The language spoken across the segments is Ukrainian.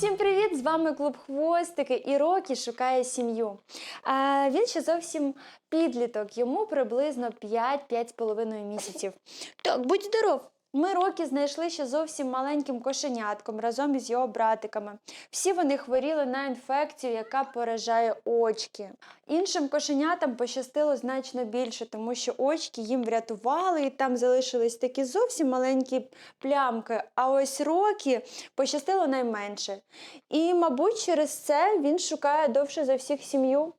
Всім привіт! З вами клуб Хвостики і Рокі шукає сім'ю. А, він ще зовсім підліток, йому приблизно 5-5,5 місяців. Так, будь здоров! Ми Рокі знайшли ще зовсім маленьким кошенятком разом із його братиками. Всі вони хворіли на інфекцію, яка поражає очки. Іншим кошенятам пощастило значно більше, тому що очки їм врятували, і там залишились такі зовсім маленькі плямки. А ось Рокі пощастило найменше. І, мабуть, через це він шукає довше за всіх сім'ю.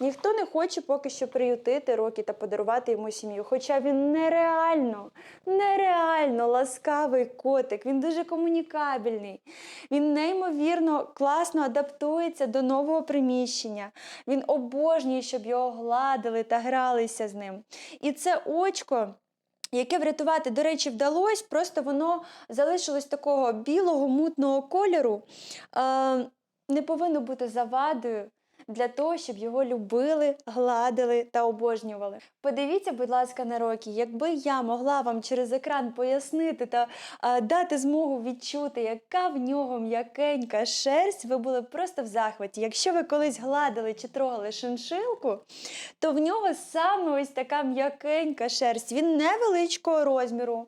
Ніхто не хоче поки що приютити Рокі та подарувати йому сім'ю. Хоча він нереально, нереально ласкавий котик, він дуже комунікабельний. Він неймовірно класно адаптується до нового приміщення. Він обожнює, щоб його гладили та гралися з ним. І це очко. Яке врятувати, до речі, вдалося, просто воно залишилось такого білого мутного кольору, не повинно бути завадою для того, щоб його любили, гладили та обожнювали. Подивіться, будь ласка, на роки, якби я могла вам через екран пояснити та е, дати змогу відчути, яка в нього м'якенька шерсть, ви були просто в захваті. Якщо ви колись гладили чи трогали шиншилку, то в нього саме ось така м'якенька шерсть. Він невеличкого розміру.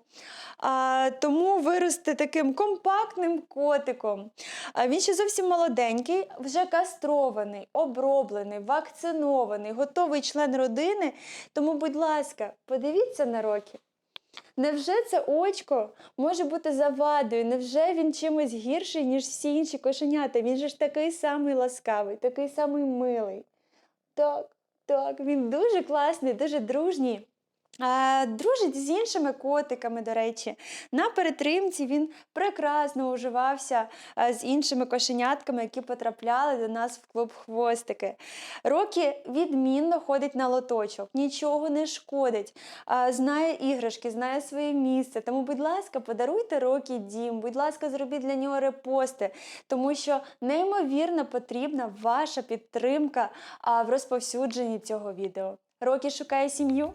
А, тому виросте таким компактним котиком. А, він ще зовсім молоденький, вже кастрований, оброблений, вакцинований, готовий член родини. Тому, будь ласка, подивіться на роки. Невже це очко може бути завадою? Невже він чимось гірший, ніж всі інші кошенята? Він же ж такий самий ласкавий, такий самий милий. Так, так, він дуже класний, дуже дружній. Дружить з іншими котиками, до речі. На перетримці він прекрасно уживався з іншими кошенятками, які потрапляли до нас в клуб хвостики. Рокі відмінно ходить на лоточок, нічого не шкодить, знає іграшки, знає своє місце. Тому, будь ласка, подаруйте Рокі дім, будь ласка, зробіть для нього репости, тому що неймовірно потрібна ваша підтримка в розповсюдженні цього відео. Рокі шукає сім'ю.